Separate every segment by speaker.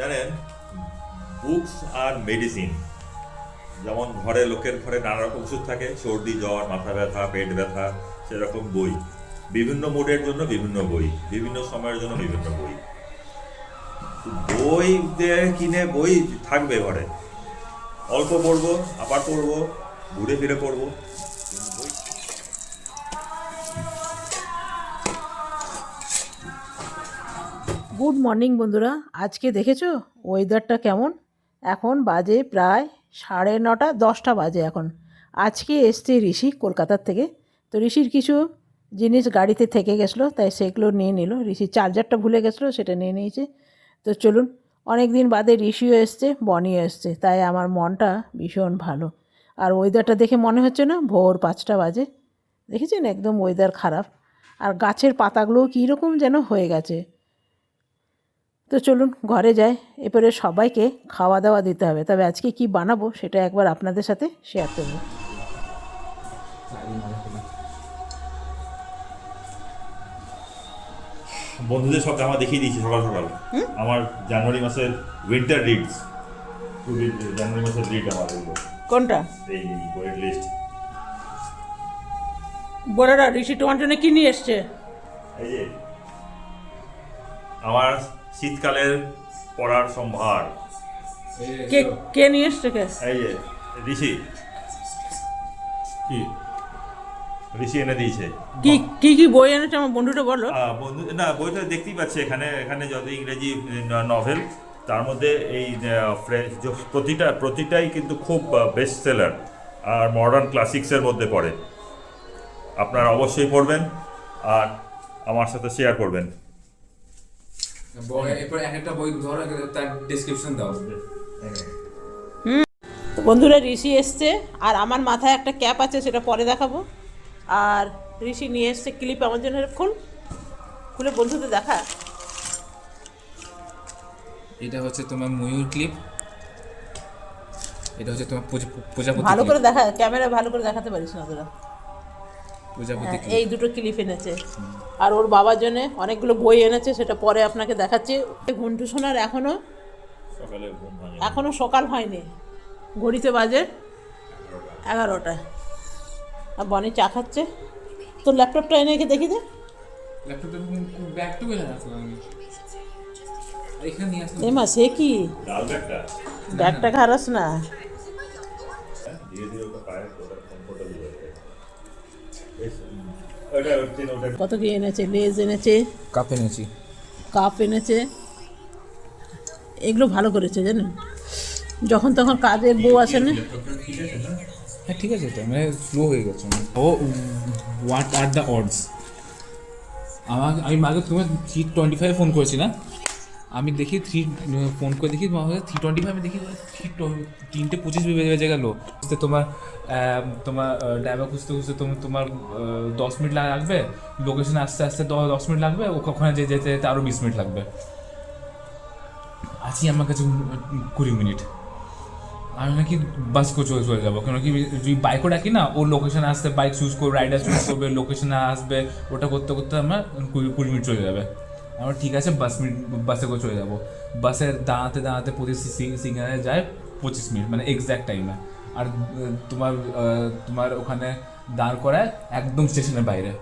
Speaker 1: জানেন books are medicine যেমন ঘরে লোকের ঘরে নানা রকম ওষুধ থাকে, সর্দি, জ্বর, মাথা ব্যথা, পেট ব্যথা, সেরকম বই। বিভিন্ন মুডের জন্য বিভিন্ন বই, বিভিন্ন সময়ের জন্য বিভিন্ন বই। বই কিনে বই থাকবে ঘরে। অল্প পড়ব, আবার পড়ব, ঘুরে ফিরে পড়ব।
Speaker 2: গুড মর্নিং বন্ধুরা, আজকে দেখেছ? ওয়েদারটা কেমন? এখন বাজে প্রায় সাড়ে নটা, দশটা বাজে এখন। আজকে এসছে ঋষি কলকাতার থেকে। তো ঋষির কিছু জিনিস গাড়িতে থেকে গেছিল, তাই সেগুলো নিয়ে নিল। ঋষির চার্জারটা ভুলে গেছিল, সেটা নিয়ে নিয়েছে। তো চলুন অনেক দিন বাদে ঋষিও এসছে, বনিও এসছে, তাই আমার মনটা ভীষণ ভালো। আর ওয়েদারটা দেখে মনে হচ্ছে না, ভোর পাঁচটা বাজে। দেখেছেন? একদম ওয়েদার খারাপ। আর গাছের পাতাগুলোও কীরকম যেন হয়ে গেছে। তো চলুন ঘরে যাই। এরপরে সবাইকে খাওয়া দাওয়া দিতে হবে। তবে আজকে কি বানাবো সেটা একবার আপনাদের সাথে শেয়ার করব।
Speaker 1: বন্ধুদের সব জামা দেখিয়ে দিয়েছি সকাল সকাল। আমার জানুয়ারি মাসের উইন্টার রিডস জানুয়ারি মাসের রিড আমার
Speaker 2: কোনটা?
Speaker 1: এই বইয়ের লিস্ট
Speaker 2: বড়রা ঋষি তোমার জন্য কি নিয়ে এসছে?
Speaker 1: এই যে আমার শীতকালের পড়ার সম্ভার।
Speaker 2: কে কে নিয়ে এসছে কে?
Speaker 1: এই যে ঋষি। কি? ঋষি এনে দিয়েছে।
Speaker 2: কি কি কি বই এনেছে? আমার বন্ধুটা বলো।
Speaker 1: বন্ধু না বইটা দেখতেই পাচ্ছি এখানে। এখানে যত ইংরেজি নভেল তার মধ্যে এই প্রতিটা প্রতিটাই কিন্তু খুব বেস্ট সেলার আর মডার্ন ক্লাসিক্সের মধ্যে পড়ে। আপনারা অবশ্যই পড়বেন আর আমার সাথে শেয়ার করবেন
Speaker 3: বই- এরপর এক একটা বই ধরো তার ডেসক্রিপশন দাও
Speaker 2: তো বন্ধুরা ঋষি এসছে আর আমার মাথায় একটা ক্যাপ আছে সেটা পরে দেখাবো। আর ঋষি নিয়ে এসছে ক্লিপ আমার জন্য খুল। খুলে বন্ধুদের দেখা।
Speaker 3: এটা হচ্ছে তোমার ময়ূর ক্লিপ এটা হচ্ছে তোমার প্রজাপতি
Speaker 2: ভালো করে দেখা ক্যামেরা ভালো করে দেখাতে পারিস না তোরা।
Speaker 3: প্রজাপতি
Speaker 2: হ্যাঁ, এই দুটো ক্লিপ এনেছে। আর ওর বাবার জন্য অনেকগুলো বই এনেছে সেটা পরে আপনাকে দেখাচ্ছি। ঘন্টু সোনার এখনও
Speaker 1: সকালে ঘুম ভাঙে
Speaker 2: এখনও সকাল হয়নি। ঘড়িতে বাজে এগারোটা। আর বনি চা খাচ্ছে। তোর ল্যাপটপটা এনে রেখে দেখি দে।
Speaker 3: আসলাম
Speaker 2: সে কি?
Speaker 1: ব্যাগটা।
Speaker 2: ব্যাগটা খারাস না। কত কি এনেছে? লেজ এনেছে?
Speaker 3: কাপ এনেছি।
Speaker 2: কাপ এনেছে? এগুলো ভালো করেছে জানেন যখন তখন কাজের বউ আছে না?
Speaker 3: হ্যাঁ ঠিক আছে তো মানে স্লো হয়ে গেছে। ও হোয়াট আর দ্য অডস আমার আমি মাঝে তুমি থ্রি টোয়েন্টি ফাইভ ফোন করেছি না? আমি দেখি থ্রি ফোন করে দেখি থ্রি টোয়েন্টি ফাইভে দেখি থ্রি তিনটে পঁচিশ বেজে গেল। তো তোমার তোমার ড্রাইভার খুঁজতে খুঁজতে তুমি তোমার দশ মিনিট লাগবে? লোকেশনে আসতে আসতে দশ মিনিট লাগবে? ও- ওখানে যে যেতে যেতে আরও বিশ মিনিট লাগবে। আছি আমার কাছে কুড়ি মিনিট। আমি নাকি বাস করে চলে চলে যাব। কেন কি, যদি বাইকও ডাকি না ওর লোকেশনে আসতে বাইক চুজ করবে রাইডার চুজ করবে লোকেশনে আসবে, ওটা করতে করতে আমার কুড়ি কুড়ি মিনিট চলে যাবে। আমার ঠিক আছে বাস মিনিট বাসে করে চলে যাব বাসে দাঁড়াতে দাঁড়াতে প্রতি সিগনালে যায় পঁচিশ মিনিট মানে এক্স্যাক্ট টাইমে আর তোমার তোমার ওখানে দাঁড় করায় একদম স্টেশনের বাইরে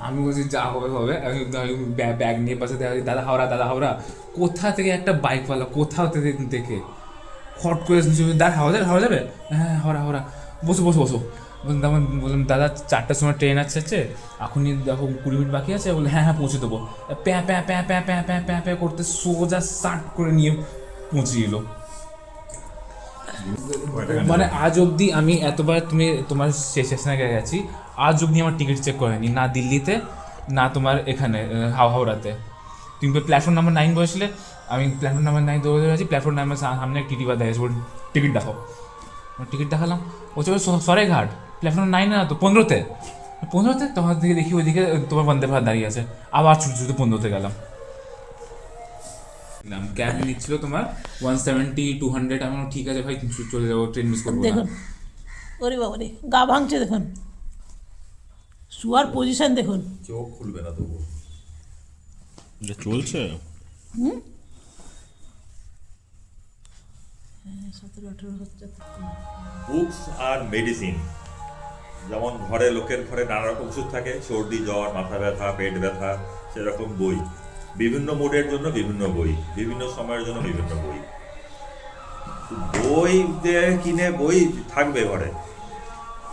Speaker 3: আমি বলছি যা হবে হবে আমি ব্যাগ নিয়ে পাশে দাদা হাওড়া দাদা হাওড়া কোথা থেকে একটা বাইকওয়ালা কোথাও থেকে দেখে হট করে বলে, হাওড়া যাবে হাওড়া যাবে হ্যাঁ হাওড়া হাওড়া বসো বসো বসো তখন বললাম দাদা, চারটার সময় ট্রেন আছে এখনই দেখো কুড়ি মিনিট বাকি আছে। বলে হ্যাঁ হ্যাঁ পৌঁছে দেবো। প্যাঁ প্যাঁ প্যাঁ প্যাঁ প্যাঁ প্যাঁ প্যাঁ প্যাঁ করতে সোজা সাট করে নিয়ে পৌঁছে এলো। মানে আজ অবধি আমি এতবার তুমি তোমার স্টেশনে গেছি, আজ অবধি আমার টিকিট চেক করেনি, না দিল্লিতে, না তোমার এখানে হাওড়াতে। তুমি প্ল্যাটফর্ম নাম্বার নাইন বসলে আমি প্ল্যাটফর্ম নাম্বার নাইন দৌড়ে আছি প্ল্যাটফর্ম নাম্বার সামনে টিটি বা দেখেছি টিকিট দেখাও। টিকিট দেখালাম? চলে সরাইঘাট প্ল্যাটফর্ম নাইনে না তো পনেরোতে? পনেরোতে তখন থেকে দেখি ওইদিকে তোমার বন্দে ভাত দাঁড়িয়ে আছে। আবার ছুটে ছুটে পনেরোতে গেলাম। ক্যাব নিচ্ছিল তোমার ওয়ান সেভেন্টি টু হান্ড্রেড আমার ঠিক আছে ভাই চলে যাব ট্রেন মিস করব
Speaker 2: দেখুন ওরে বাবা রে গা ভাঙছে দেখুন। শুয়ার পজিশন দেখুন।
Speaker 1: চোখ খুলবে না তবু। চলছে? বুকস আর মেডিসিন যেমন ঘরে লোকের ঘরে নানা রকম ওষুধ থাকে, সর্দি, জ্বর, মাথা ব্যথা, পেট ব্যথা, সেরকম বই। বিভিন্ন মুডের জন্য বিভিন্ন বই, বিভিন্ন সময়ের জন্য বিভিন্ন বই। বই কিনে বই থাকবে ঘরে।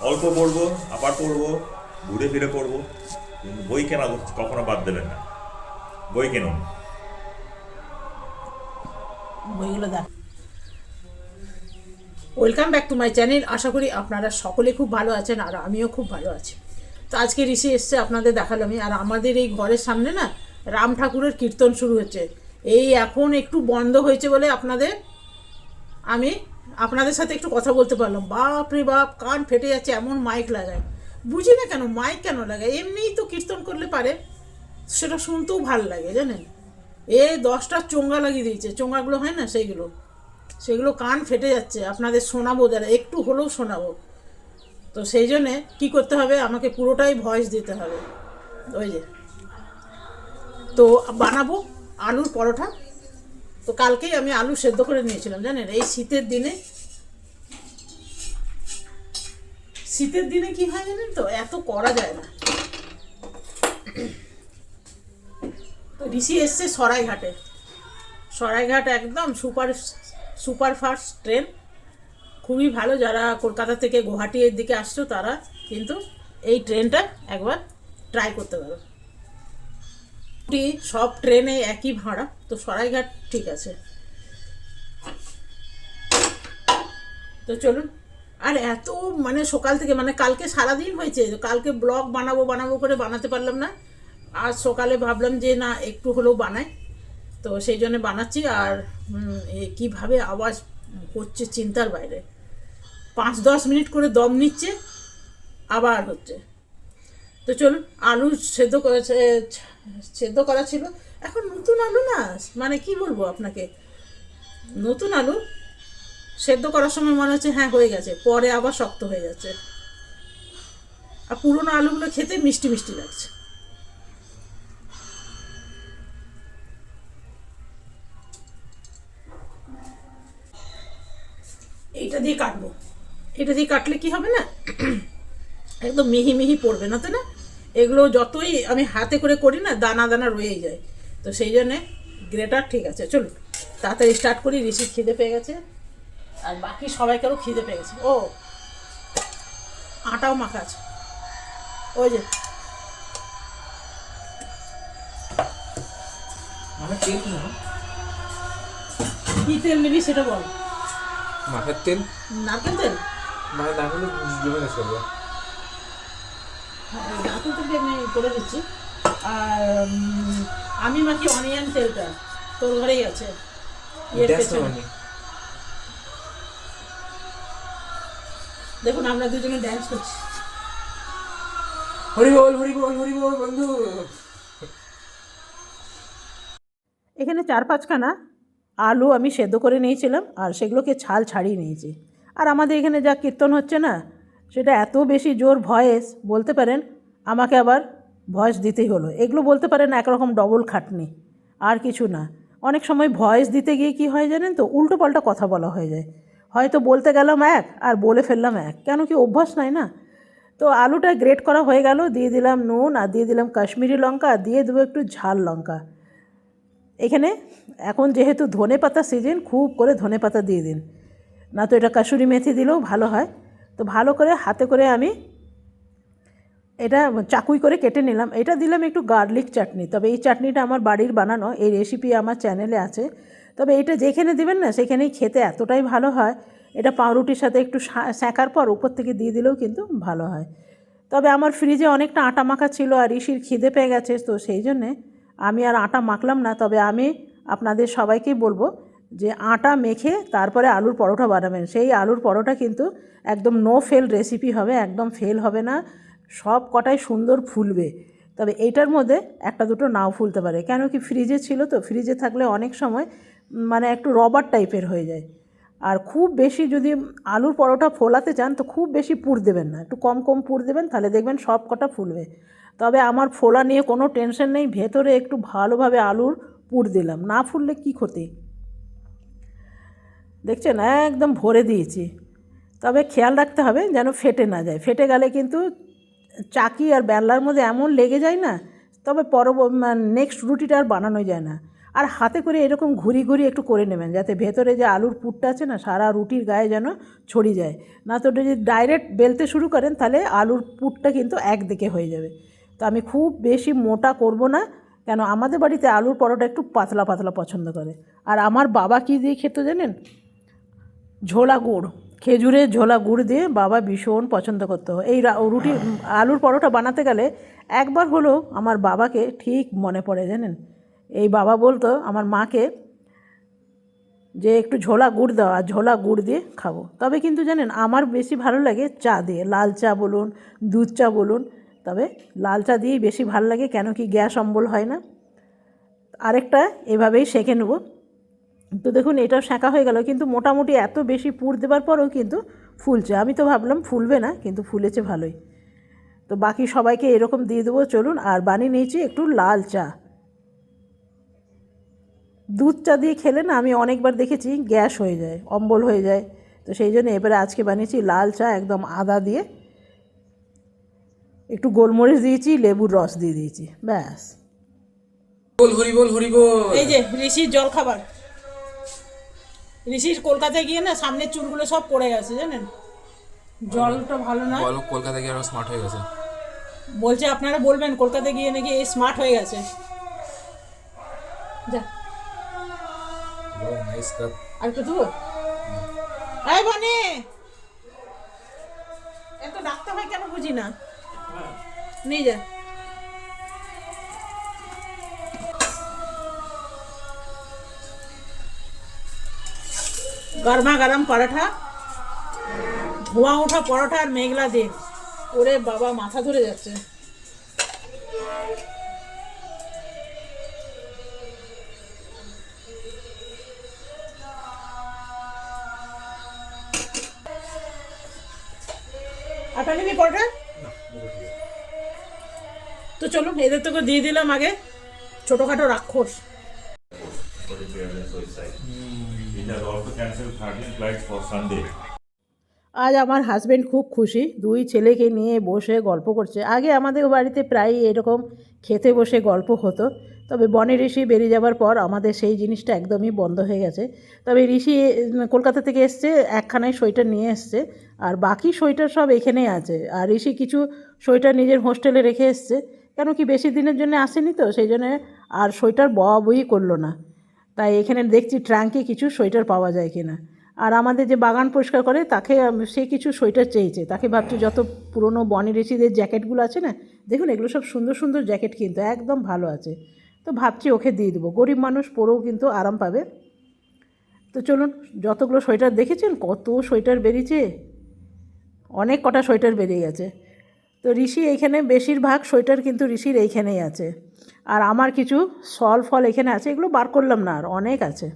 Speaker 1: অল্প পড়ব, আবার পড়ব, ঘুরে ফিরে পড়ব বই কেনা কখনো বাদ দেবেন না। বই কেনুন।
Speaker 2: বইগুলো দেখ। Welcome back to my channel আশা করি আপনারা সকলে খুব ভালো আছেন আর আমিও খুব ভালো আছি। তো আজকে ঋষি এসছে আপনাদের দেখালামই আর আমাদের এই ঘরের সামনে না রাম ঠাকুরের কীর্তন শুরু হচ্ছে। এই এখন একটু বন্ধ হয়েছে বলে আপনাদের আমি আপনাদের সাথে একটু কথা বলতে পারলাম। বাপ রে বাপ, কান ফেটে যাচ্ছে, এমন মাইক লাগায়। বুঝি না কেন মাইক কেন লাগায়? এমনিই তো কীর্তন করলে পারে। সেটা শুনতেও ভালো লাগে, জানেন? এ দশটা চোঙ্গা লাগিয়ে দিয়েছে। চোঙ্গাগুলো হয় না সেইগুলো। সেগুলো কান ফেটে যাচ্ছে, আপনাদের শোনাবো যারা, একটু হলেও শোনাবো। তো সেই জন্যে কী করতে হবে, আমাকে পুরোটাই ভয়েস দিতে হবে। ওই যে। তো বানাবো আলুর পরোটা। তো কালকেই আমি আলু সেদ্ধ করে নিয়েছিলাম, জানেন? এই শীতের দিনে শীতের দিনে কি হয় জানেন তো? এত করা যায় না। তো ঋষি এসছে সরাইঘাটে। সরাইঘাট একদম সুপার সুপার ফাস্ট ট্রেন। খুবই ভালো যারা কলকাতা থেকে গুয়াহাটির দিকে আসছো তারা কিন্তু এই ট্রেনটা একবার ট্রাই করতে পারো। সব ট্রেনে একই ভাড়া, তো সরাইঘাট ঠিক আছে। তো চলুন, আর এত মানে সকাল থেকে মানে কালকে সারাদিন হয়েছে, কালকে ব্লগ বানাবো বানাবো করে বানাতে পারলাম না। আজ সকালে ভাবলাম যে না, একটু হলেও বানাই। তো সেই জন্য বানাচ্ছি আর কীভাবে আওয়াজ করছে চিন্তার বাইরে। পাঁচ দশ মিনিট করে দম নিচ্ছে, আবার হচ্ছে। তো চলুন, আলু সেদ্ধ করেছে সেদ্ধ করা ছিল। এখন নতুন আলু না মানে কি বলব আপনাকে? নতুন আলু সেদ্ধ করার সময় মনে হচ্ছে হ্যাঁ হয়ে গেছে, পরে আবার শক্ত হয়ে যাচ্ছে। আর পুরোনো আলুগুলো খেতে মিষ্টি মিষ্টি লাগছে। এইটা দিয়ে কাটবো। এটা দিয়ে কাটলে কি হবে না? একদম মিহি মিহি পড়বে না তো না? এগুলো যতই আমি হাতে করে করি না দানা দানা রয়েই যায়। তো সেই জন্যে গ্রেটার ঠিক আছে। চলুন তাড়াতাড়ি স্টার্ট করি ঋষির খিদে পেয়ে গেছে। আর বাকি সবাইকারও খিদে পেয়ে গেছে। ও আটাও মাখা আছে। ওই যে।
Speaker 3: কি
Speaker 2: কী তেল নিবি সেটা বল।
Speaker 3: মাথার তেল
Speaker 2: নারকেল তেল
Speaker 3: মানে জমে গেছে
Speaker 2: হ্যাঁ, নারকেল তেলটা আমি করে দিচ্ছি। আর উম, আমি মাখি অনিয়ন তেলটা তোর ঘরেই আছে। দেখুন আমরা দুজনে ড্যান্স করছি।
Speaker 3: হরি বল হরি বল হরি বল বন্ধু।
Speaker 2: এখানে চার পাঁচখানা আলু আমি সেদ্ধ করে নিয়েছিলাম আর সেগুলোকে ছাল ছাড়িয়ে নিয়েছি। আর আমাদের এখানে যা কীর্তন হচ্ছে না, সেটা এত বেশি জোর ভয়েস, বলতে পারেন আমাকে আবার ভয়েস দিতেই হলো। এগুলো বলতে পারেন একরকম ডবল খাটনি, আর কিছু না। অনেক সময় ভয়েস দিতে গিয়ে কি হয় জানেন তো উল্টো পাল্টা কথা বলা হয়ে যায়। হয়তো বলতে গেলাম এক আর বলে ফেললাম এক, কেন কি অভ্যাস নাই না? তো আলুটা গ্রেট করা হয়ে গেল, দিয়ে দিলাম নুন আর দিয়ে দিলাম কাশ্মীরি লঙ্কা, দিয়ে দেবো একটু ঝাল লঙ্কা। এখানে এখন যেহেতু ধনে পাতা সিজন খুব করে ধনে পাতা দিয়ে দিন। না তো এটা কাসুরি মেথি দিলেও ভালো হয়। তো ভালো করে হাতে করে আমি এটা চাকুই করে কেটে নিলাম। এটা দিলাম একটু গার্লিক চাটনি। তবে এই চাটনিটা আমার বাড়ির বানানো, এই রেসিপি আমার চ্যানেলে আছে। তবে এটা যেখানে দিবেন না, সেখানেই খেতে এতটাই ভালো হয়। এটা পাউরুটির সাথে একটু সা- সেঁকার পর উপর থেকে দিয়ে দিলেও কিন্তু ভালো হয়। তবে আমার ফ্রিজে অনেকটা আটা মাখা ছিল আর ঋষির খিদে পেয়ে গেছে, তো সেই জন্যে আমি আর আটা মাখলাম না, তবে আমি আপনাদের সবাইকেই বলব যে আটা মেখে তারপরে আলুর পরোটা বানাবেন। সেই আলুর পরোটা কিন্তু একদম নো ফেল রেসিপি হবে, একদম ফেল হবে না, সব কটাই সুন্দর ফুলবে। তবে এইটার মধ্যে একটা দুটো নাও ফুলতে পারে, কেন কি ফ্রিজে ছিল তো ফ্রিজে থাকলে অনেক সময় মানে একটু রবার টাইপের হয়ে যায়। আর খুব বেশি যদি আলুর পরোটা ফোলাতে চান, তো খুব বেশি পুর দেবেন না, একটু কম কম পুর দেবেন, তাহলে দেখবেন সব কটা ফুলবে। তবে আমার ফোলা নিয়ে কোনো টেনশন নেই, ভেতরে একটু ভালোভাবে আলুর পুর দিলাম। না ফুললে কি ক্ষতি? দেখছেন? একদম ভরে দিয়েছি। তবে খেয়াল রাখতে হবে যেন ফেটে না যায়। ফেটে গেলে কিন্তু চাকি আর বেল্লার মধ্যে এমন লেগে যায় না, তবে পরব নেক্সট রুটিটা আর বানানো যায় না। আর হাতে করে এরকম ঘুরি ঘুরি একটু করে নেবেন, যাতে ভেতরে যে আলুর পুরটা আছে না, সারা রুটির গায়ে যেন ছড়িয়ে যায়। না তো যদি ডাইরেক্ট বেলতে শুরু করেন, তাহলে আলুর পুরটা কিন্তু একদিকে হয়ে যাবে। তো আমি খুব বেশি মোটা করব না, কেন আমাদের বাড়িতে আলুর পরোটা একটু পাতলা পাতলা পছন্দ করে। আর আমার বাবা কী দিয়ে খেতে জানেন? ঝোলা গুড় খেজুরের ঝোলা গুড় দিয়ে বাবা ভীষণ পছন্দ করতো। এই রুটি, আলুর পরোটা বানাতে গেলে একবার হলেও আমার বাবাকে ঠিক মনে পড়ে জানেন। এই বাবা বলতো, আমার মাকে যে একটু ঝোলা গুড় দাও আর ঝোলা গুড় দিয়ে খাব। তবে কিন্তু জানেন, আমার বেশি ভালো লাগে চা দিয়ে। লাল চা বলুন, দুধ চা বলুন তবে লাল চা দিয়েই বেশি ভালো লাগে কেন কি গ্যাস অম্বল হয় না। আরেকটা এভাবেই সেঁকে নেব। তো দেখুন, এটাও শাঁকা হয়ে গেল, কিন্তু মোটামুটি এত বেশি পুর দেওয়ার পরেও কিন্তু ফুলছে। আমি তো ভাবলাম ফুলবে না, কিন্তু ফুলেছে ভালোই। তো বাকি সবাইকে এরকম দিয়ে দেবো, চলুন, আর বানিয়ে নিয়েছি একটু লাল চা। দুধ চা দিয়ে খেলে না আমি অনেকবার দেখেছি গ্যাস হয়ে যায়, অম্বল হয়ে যায়। তো সেই জন্য এবারে আজকে বানিয়েছি লাল চা একদম আদা দিয়ে। একটু গোলমরিচ দিয়েছি লেবুর রস দিয়ে দিয়েছি ব্যাস।
Speaker 3: বল হরি বল হরি বল
Speaker 2: এই যে ঋষির জল খাবার ঋষির কলকাতায় গিয়ে না সামনের চুলগুলো সব পড়ে গেছে জানেন? জলটা ভালো না?
Speaker 3: বল কলকাতা গিয়ে আরও স্মার্ট হয়ে গেছে।
Speaker 2: বলছে আপনারা বলবেন কলকাতায় গিয়ে নাকি এই স্মার্ট হয়ে গেছে। যা। আর একটু দেবো এই বনে এত ডাকতে হয় কেন বুঝি না? নিয়ে যা গরমা গরম পরোটা ধোঁয়া ওঠা পরোটা আর মেঘলা দিন। ওরে বাবা, মাথা ধরে যাচ্ছে। আটা নিবি পরোটা? তো চলুন এদের তোকে দিয়ে দিলাম আগে। ছোটোখাটো রাক্ষস।
Speaker 1: for the parents suicide. It has also cancelled 13 flights for Sunday.
Speaker 2: আজ আমার হাজব্যান্ড খুব খুশি। দুই ছেলেকে নিয়ে বসে গল্প করছে। আগে আমাদের বাড়িতে প্রায়ই এরকম খেতে বসে গল্প হতো। তবে বনে ঋষি বেরিয়ে যাবার পর আমাদের সেই জিনিসটা একদমই বন্ধ হয়ে গেছে। তবে ঋষি কলকাতা থেকে এসছে একখানায় সোয়েটার নিয়ে এসছে। আর বাকি সোয়েটার সব এখানেই আছে। আর ঋষি কিছু সোয়েটার নিজের হোস্টেলে রেখে এসছে। কেন কি বেশি দিনের জন্য আসেনি তো? সেই জন্য আর সোয়েটার বয়া বই করল না। তাই এখানে দেখছি ট্রাঙ্কে কিছু সোয়েটার পাওয়া যায় কিনা। আর আমাদের যে বাগান পরিষ্কার করে, তাকে সে কিছু সোয়েটার চেয়েছে। তাকে ভাবছি যত পুরনো বনি রেসিদের জ্যাকেটগুলো আছে না, দেখুন এগুলো সব সুন্দর সুন্দর জ্যাকেট কিন্তু, একদম ভালো আছে। তো ভাবছি ওকে দিয়ে দেবো। গরিব মানুষ পরেও কিন্তু আরাম পাবে। তো চলুন, যতগুলো সোয়েটার দেখেছেন, কত সোয়েটার বেরিয়েছে? অনেক কটা সোয়েটার বেরিয়ে গেছে। তো ঋষি এইখানে বেশিরভাগ সোয়েটার কিন্তু ঋষির এইখানেই আছে। আর আমার কিছু সল ফল এখানে আছে, এগুলো বার করলাম না, আর অনেক আছে।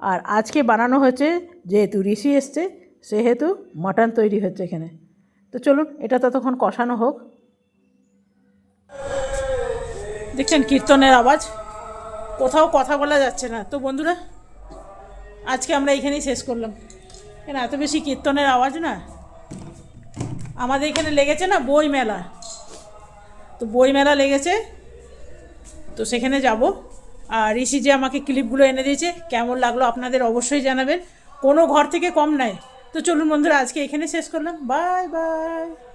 Speaker 2: আর আজকে বানানো হচ্ছে, যেহেতু ঋষি এসছে, সেহেতু মাটন তৈরি হচ্ছে এখানে। তো চলুন, এটা ততক্ষণ কষানো হোক। দেখছেন কীর্তনের আওয়াজ? কোথাও কথা বলা যাচ্ছে না। তো বন্ধুরা, আজকে আমরা এখানেই শেষ করলাম। কেন, এত বেশি কীর্তনের আওয়াজ না? আমাদের এখানে লেগেছে না বই মেলা তো বই মেলা লেগেছে। তো সেখানে যাব। আর ঋষি যে আমাকে ক্লিপগুলো এনে দিয়েছে, কেমন লাগল আপনাদের অবশ্যই জানাবেন। কোনো ঘর থেকে কম নাই। তো চলুন বন্ধুরা, আজকে এখানে শেষ করলাম। Bye bye.